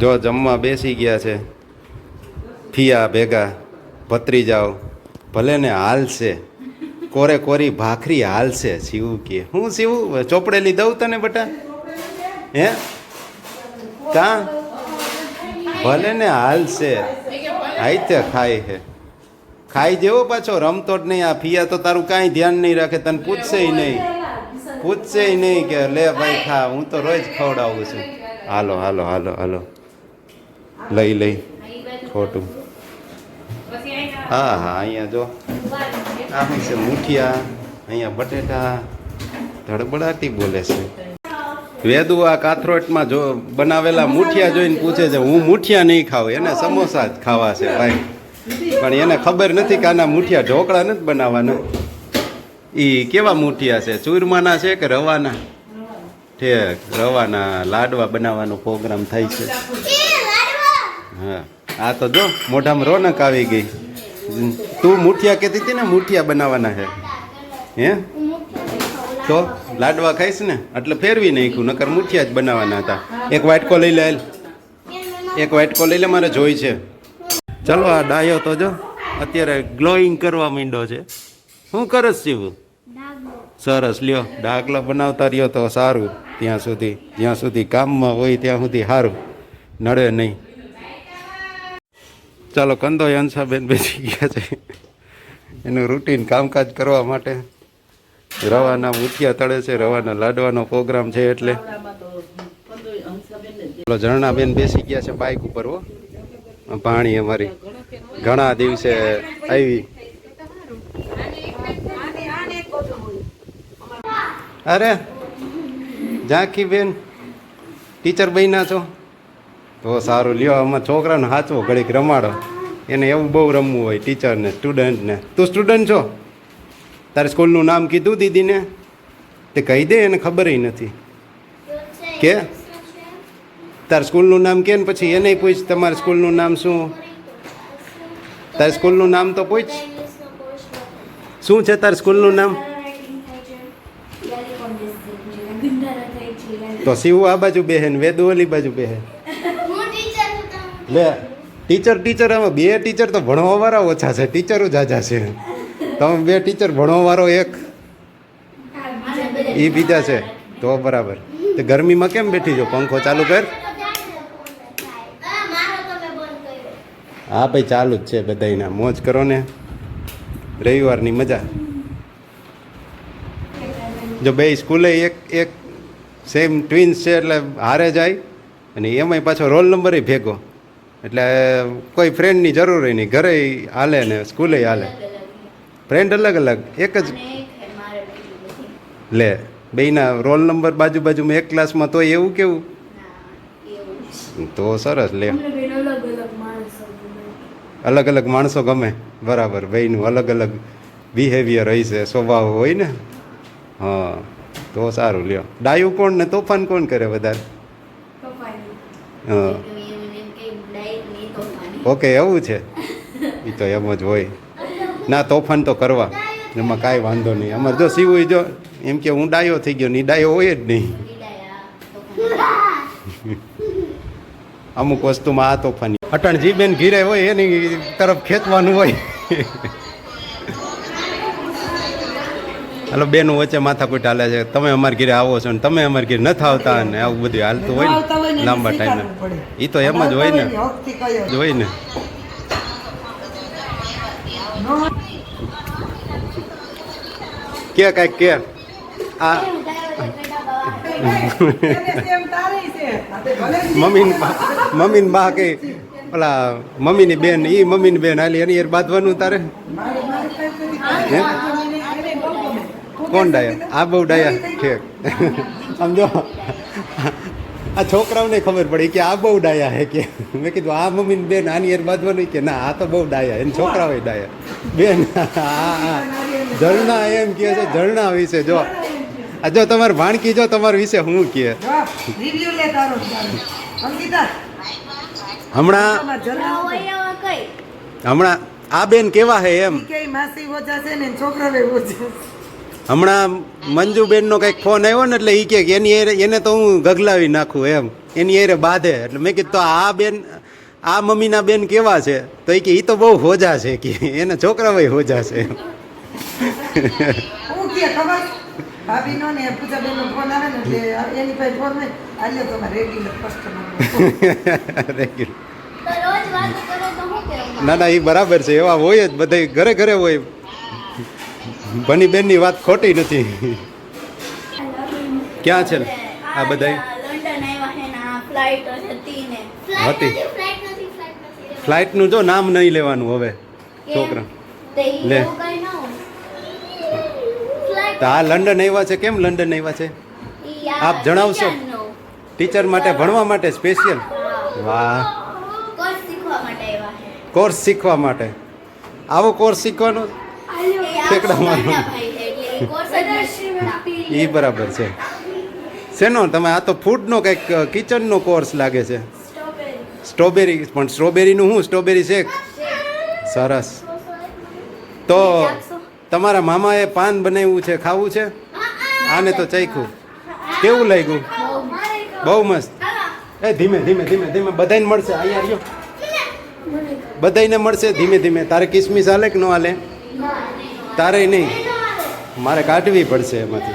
જો જમવા બેસી ગયા છે, ફિયા ભેગા ભત્રી જાઓ ભલે ને હાલશે, કોરે કોરી ભાખરી હાલશે, શિવું કે. હું શિવું, ચોપડેલી દઉં તને બટા? હે? કા? ભલે ને હાલશે આઈતે ખાય હે. ખાઈ જેવો પાછો, રમતો જ નહીં આ ફિયા તો તારું કાંઈ ધ્યાન નહીં રાખે, તને પૂછશે નહીં. પૂછશે નહીં કે, લે ભાઈ, ખા, હું તો રોજ ખવડાવું છું. હાલો હાલો હાલો હાલો. લઈ લઈ. ખોટું. હા હા, અહીંયા જો. આ છે, મુઠિયા, અહીંયા બટેટા, ધડબડાટી બોલે છે. વેદુ આ કાથરોટમાં જો બનાવેલા મુઠિયા જોઈને પૂછે છે, હું મુઠિયા નહીં ખાવ એને સમોસા જ ખાવા છે, ભાઈ. પણ એને ખબર નથી કે આના મુઠિયા ઢોકળા નથી બનાવવાના. એ કેવા મુઠિયા છે? ચૂરમાના છે કે રવાના? ઠેક, રવાના, લાડવા બનાવવાનો પ્રોગ્રામ થાય છે. હા. આ તો જો, મોઢામાં રોનક આવી ગઈ. તું મુઠિયા કહેતી હતી ને, મુઠિયા બનાવવાના છે. હે? તો લાડવા ખાઈશ ને? એટલે ફેરવી નાખ્યું, નકર મુઠિયા જ બનાવવાના હતા. એક વાટકો લઈ લે એક વાટકો લઈ લે, મારે જોઈ છે. ચલો, આ ડાયો તો જો, અત્યારે ગ્લોઈંગ કરવા માંડ્યો છે. શું કરસ શિવ સરસ, લ્યો ડાકલો બનાવતા રહ્યો તો સારું. ત્યાં સુધી, જ્યાં સુધી કામમાં હોય, ત્યાં સુધી સારું. નડે નહીં. ચાલો કંદો અંશાબેન બેસી ગયા છે. એનું રૂટીન કામકાજ કરવા માટે. રવાના મુઠિયા તળે છે, રવાના લાડવાનો પ્રોગ્રામ છે એટલે. ચાલો ઝરણાબેન બેસી ગયા છે બાઇક ઉપર હો. પાણી અમારી ઘણા દિવસે આવી. અરે, ઝાંખી બેન ટીચર બન્યા છો? તો સારું લ્યો, આમાં છોકરાને સાચવો ઘડીક રમાડો. એને એવું બહુ રમવું હોય, ટીચરને, સ્ટુડન્ટને. તું સ્ટુડન્ટ છો? તારે સ્કૂલનું નામ કીધું દીદીને? તે કહી દે એને ખબર નથી. કે? તાર સ્કૂલનું નામ કે ને પછી એને પૂછ, તમારે સ્કૂલનું નામ શું? તાર સ્કૂલનું નામ તો પૂછ. શું છે તાર સ્કૂલનું નામ? તો શિવ આ બાજુ બેહે ને વેદુ ઓલી બાજુ બેહે. લે ટીચર ટીચર આમાં બે ટીચર તો ભણવાવાળા ઓછા છે. ટીચરો જાજા છે. તમે બે ટીચર ભણવાવાળો એક. એ બીજા છે. તો બરાબર. તે ગરમીમાં કેમ બેઠી છો? પંખો ચાલુ કર. હા, ભાઈ, ચાલુ જ છે બધાયના. મોજ કરો ને. રવિવારની મજા. જો બે સ્કૂલે એક એક સેમ ટ્વિન્સ છે એટલે હારે જાય. અને એમાંય પાછો રોલ નંબર ભેગો. એટલે કોઈ ફ્રેન્ડની જરૂર નહીં. ઘરે હાલે ને સ્કૂલે હાલે. ફ્રેન્ડ અલગ અલગ એક જ લે બેયના રોલ નંબર બાજુ બાજુમાં એક ક્લાસમાં તો એવું કેવું? તો સરસ લે. અલગ અલગ માણસો ગમે. બરાબર ભાઈનું અલગ અલગ બિહેવિયર હોય છે સ્વભાવ હોય ને. હા તો સારું લ્યો. ડાયું કોણ ને તોફાન કોણ કરે વધારે? હા. ઓકે એવું છે. એ તો એમ જ હોય. ના, તોફાન તો કરવા. એમાં કાંઈ વાંધો નહીં. અમારે જો સીવું જો એમ કે હું ડાયો થઈ ગયો નહીં ડાયો હોય જ નહીં. અમુક વસ્તુમાં આ તોફાની. અટણજી બેન ઘીરે હોય, એની તરફ ખેંચવાનું હોય. હાલો બેનું વચ્ચે માથાકૂટ હાલે છે. તમે અમારા ઘરે આવો છો ને તમે અમારા ઘરે નથી આવતા ને આવું બધું હાલતું હોય ને લાંબા ટાઈમે. એ તો એમ જ હોય ને. જ હોય ને. કે કાંઈક કે. આ મમ્મી મમ્મીની બા કે ઓલા મમ્મીની બેન એ મમ્મીની બેન હાલી એની યાર બાંધવાનું તારે? હે? કોણ ડાયા? આ બહુ ડાયા. ઠીક. સમજો? આ છોકરાઓને ખબર પડી કે આ બહુ ડાયા હે કે. મેં કીધું આ મમ્મીની બેન આની યાર બાંધવાનું કે ના આ તો બહુ ડાયા એને છોકરાઓ ડાયા. બેન હા ઝરણા એમ કહે છે ઝરણા વિશે જો. આ જો તમારે ભાણકી જો તમારા વિશે હું કહે. હમણાં હમણાં આ બેન કેવા હે એમ? માસી ઓછા છે ને છોકરા ઓછા હમણાં મંજુબેનનો કંઈક ફોન આવ્યો ને એટલે એ કે એની એને તો હું ગગલાવી નાખું એમ. એની એરે બાંધે. એટલે મેં કીધું આ બેન આ મમ્મીના બેન કેવા છે? તો એ કે એ તો બહુ હોજા છે. કે એના ભાઈ હોજા છે ના ના એ બરાબર છે. એવા હોય જ બધા ઘરે ઘરે હોય. બની બેનની વાત ખોટી નથી. ક્યાં છે? આ બધાય? લંડન આવ્યા છે ને આ ફ્લાઇટ હતી. ફ્લાઇટનું જો નામ નહીં લેવાનું હવે છોકરા. લે. તો આ લંડન આવ્યા છે? કેમ લંડન આવ્યા છે? આપ જણાવશો? ટીચર માટે ભણવા માટે સ્પેશિયલ વાહ. કોર્સ શીખવા માટે આવ્યા છે કોર્સ શીખવા માટે. આવો કોર્સ શીખવાનો? શીખતા. એ બરાબર છે. શેનો? તમે આ તો ફૂડનો કંઈક કિચનનો કોર્સ લાગે છે. સ્ટ્રોબેરી. પણ સ્ટ્રોબેરીનું શું? Strawberry shake? સરસ. તો તમારા મામાએ પાન બનાવ્યું છે ખાવું છે? આને તો ચાખ્યું. કેવું લાગ્યું? બહુ મસ્ત. એ ધીમે ધીમે ધીમે ધીમે. બધાને મળશે. અહીંયા રહ્યો બધાને મળશે ધીમે ધીમે. તારે કિસમિસ હાલે કે ન હાલે તારે નહીં. મારે કાઢવી પડશે એમાંથી.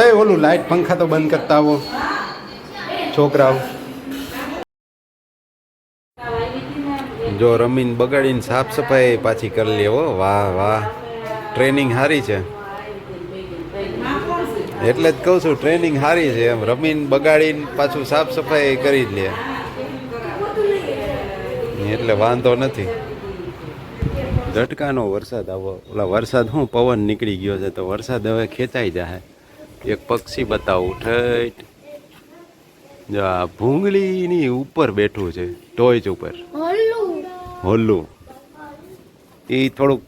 એ ઓલું લાઈટ પંખા તો બંધ કરતા આવો. છોકરાઓ. જો રમીન બગાડીને સાફ સફાઈ પાછી કરી લેવો વાહ વાહ. ટ્રેનિંગ સારી છે. એટલે જ કહું છું, ટ્રેનિંગ સારી છે. એમ રમીન બગાડીને પાછું સાફ સફાઈ કરી જ લે. એટલે વાંધો નથી. ઝટકાનો વરસાદ આવો. ઓલા વરસાદ શું પવન નીકળી ગયો છે તો વરસાદ હવે ખેંચાઈ જાય એક પક્ષી બતાવું ઠેઠ. જો આ ભૂંગળીની ઉપર બેઠું છે ટોચ ઉપર. હોલ્લું. એ થોડુંક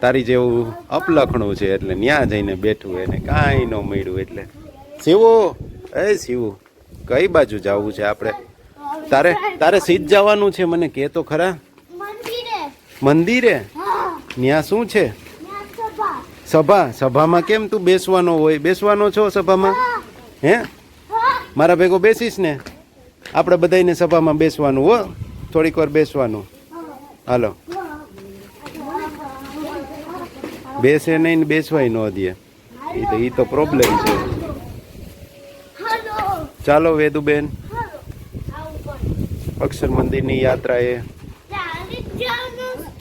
તારી જેવું અપલખણું છે એટલે ન્યા જઈને બેઠું એને કાંઈ ન મળ્યું એટલે. શિવું એ શિવું કઈ બાજુ જવું છે આપણે? તારે તારે સીધ જવાનું છે મને કે તો ખરા. મંદિરે. ત્યાં શું છે? સભા. સભા? સભામાં કેમ તું બેસવાનો હોય? બેસવાનો છો સભામાં? હે. મારા ભેગો બેસીશ ને? આપણે બધાને સભામાં બેસવાનું હો. થોડીક વાર બેસવાનું. હાલો. બેસે નહીં ને બેસવાય ન દે એ તો એ તો પ્રોબ્લેમ છે. ચાલો વેદુબેન. અક્ષર મંદિરની યાત્રા એ.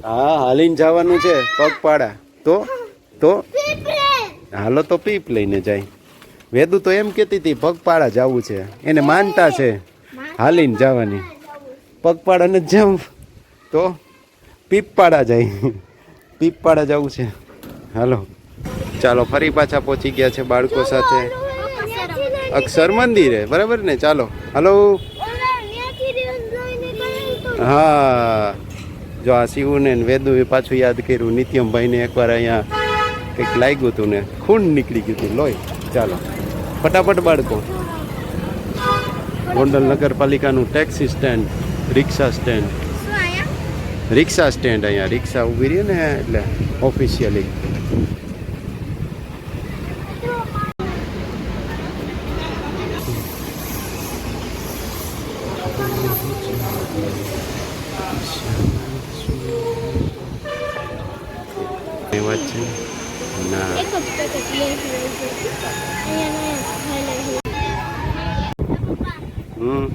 હા, હાલીને જવાનું છે, પગપાળા. તો? તો? હાલો તો પીપ લઈને જાય. વેદુ તો એમ કહેતી હતી, પગપાળા જવું છે. એને માનતા છે, હાલીને જવાની. પગપાળા ને જાઉં તો? પીપપાડા જાય. પીપપાડા જવું છે. હાલો. ચાલો, ફરી પાછા પહોંચી ગયા છે બાળકો સાથે. અક્ષર મંદિરે, બરાબર ને? ચાલો. હાલો. હા જો આ શિવને વેદુએ પાછું યાદ કર્યું નિત્યમભાઈને એકવાર અહીંયા કંઈક લાગ્યું હતું ને ખૂન નીકળી ગયું હતું. લોહી. ચાલો. ફટાફટ બાળકો. Gondal નગરપાલિકાનું taxi stand rickshaw stand rickshaw stand અહીંયા. રિક્ષા ઊભી રહી ને એટલે ઓફિશિયલી એ વાત છે ના. હમ.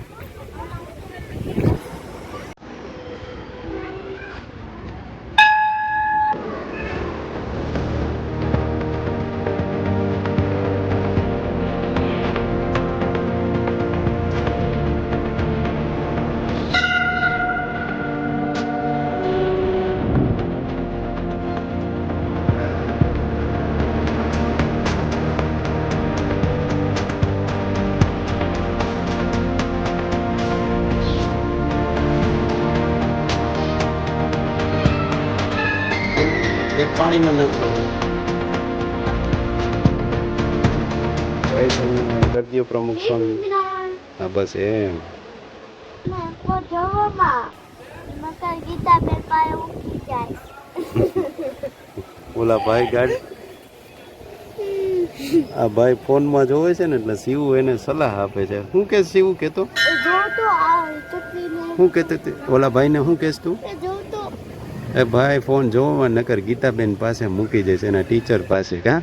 પાણીનો દર્દીઓ પ્રમુખ સ્વામી હા બસ એમ. ઓલા ભાઈ ગાડી. આ ભાઈ ફોનમાં જોવે છે ને એટલે શિવ એને સલાહ આપે છે. શું કે શિવ કેતો જો તો આ ચકલીને શું કહેતો તે? ઓલા ભાઈને શું જો તો? એ ભાઈ ફોન જોવા નકર ગીતાબેન પાસે મૂકી જશે એના ટીચર પાસે કા?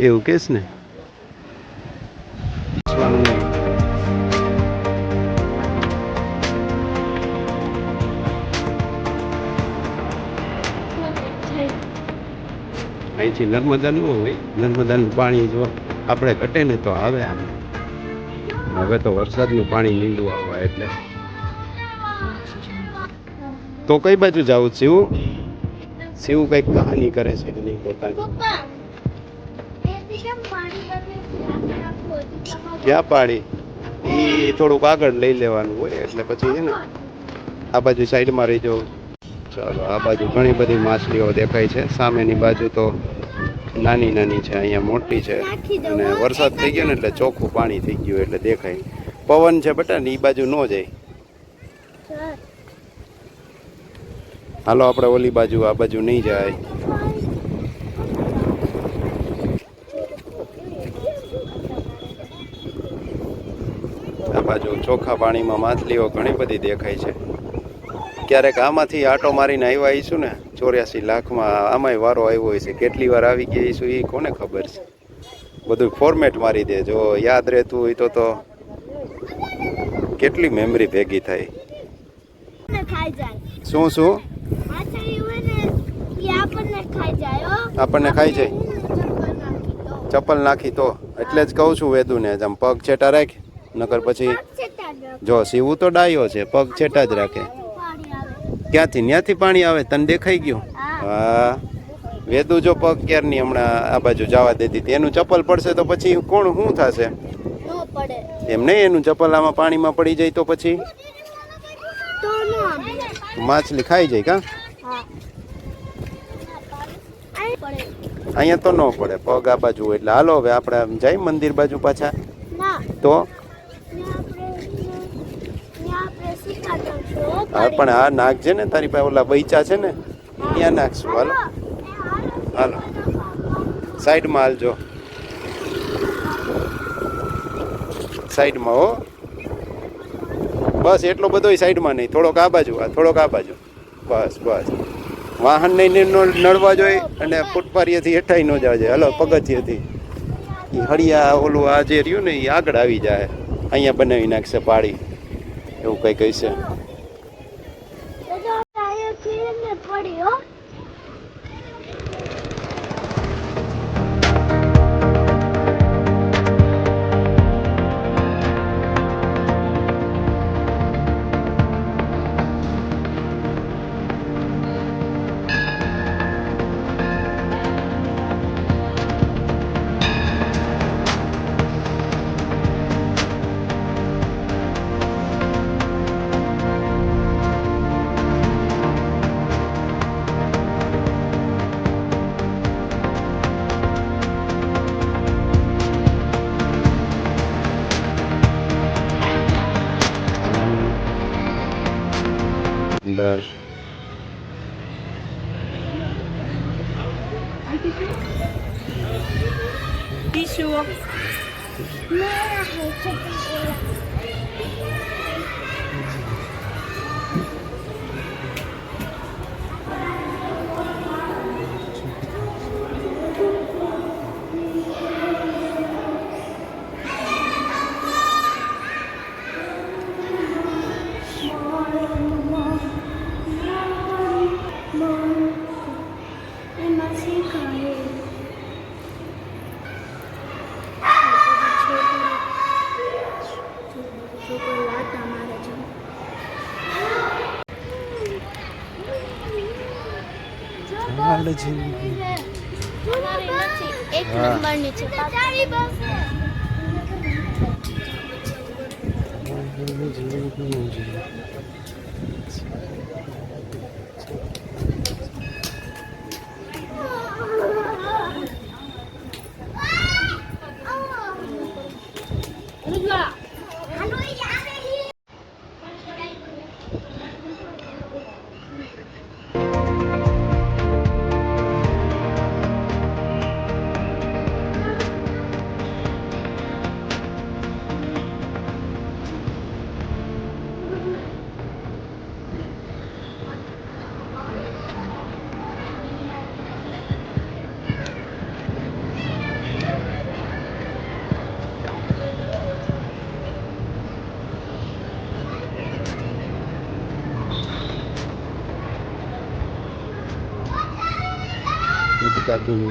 એવું કહેશ ને? અહીંથી નર્મદા ન હોય નર્મદાનું પાણી જો આપણે ઘટે ને તો આવે આમ. હવે તો વરસાદનું પાણી નીંદું આવે એટલે. તો કઈ બાજુ જાવ શિવ? શિવ કંઈક કહાની કરે છે એની પોતાની? પાણી ક્યાં પાડી એ થોડુંક આગળ લઈ લેવાનું હોય એટલે પછી છે ને આ બાજુ સાઈડમાં રહી જવું ચાલો આ બાજુ ઘણી બધી માછલીઓ દેખાય છે. સામેની બાજુ તો નાની નાની છે અહીંયા મોટી છે. અને વરસાદ થઈ ગયો ને એટલે ચોખ્ખું પાણી થઈ ગયું એટલે દેખાય. પવન છે બટા ને એ બાજુ ન જાય સર હાલો આપણે ઓલી બાજુ આ બાજુ નહીં જાય. આ બાજુ ચોખ્ખા પાણીમાં માછલીઓ ઘણી બધી દેખાય છે. ક્યારેક આમાંથી આટો મારીને આવ્યા આવીશું ને ચોર્યાસી લાખમાં આમાંય વારો આવ્યો હોય છે. કેટલી વાર આવી ગઈ છું એ કોને ખબર છે? બધું ફોર્મેટ મારી દે જો યાદ રહેતું હોય તો તો કેટલી મેમરી ભેગી થાય. શું શું? આપણને ખાઈ જાય. ચપ્પલ નાખી તો. એટલે જ કહું છું વેદુને આમ પગ છેટા રાખ, નકર પછી જો સીવું તો ડાયો છે, પગ છેટા જ રાખે. ક્યાંથી? ત્યાંથી પાણી આવે, તને દેખાઈ ગયું? હા. વેદુ જો પગ ક્યારની હમણાં આ બાજુ જવા દેતી એનું ચપ્પલ પડશે તો પછી કોણ શું થશે? એમ નહીં, એનું ચપ્પલ આમાં પાણીમાં પડી જાય તો પછી? માછલી ખાઈ જાય કા? અહીંયા તો ન પડે પગ આ બાજુ. એટલે હાલો હવે આપણે જાય મંદિર બાજુ પાછા. તો? હા પણ આ નાખજે ને તારી પાસે ઓલા બૈચા છે ને ત્યાં નાખશું. હાલો. હાલો. સાઈડમાં હાલજો. સાઈડમાં હો. બસ એટલો બધો સાઈડમાં નહીં. થોડોક આ બાજુ આ થોડોક આ બાજુ. બસ બસ. વાહન નહીં નડવા જોઈએ અને ફૂટપારીએથી હેઠાઈ ન જાય હલો, પગથિયેથી. એ હળિયા ઓલું આ જે રહ્યું ને એ આગળ આવી જાય. અહીંયા બનાવી નાખશે પાડી એવું કંઈ કહેશે હાડ જિંદગી એક નંબર ની છે ચારી બસ નથી કાઢું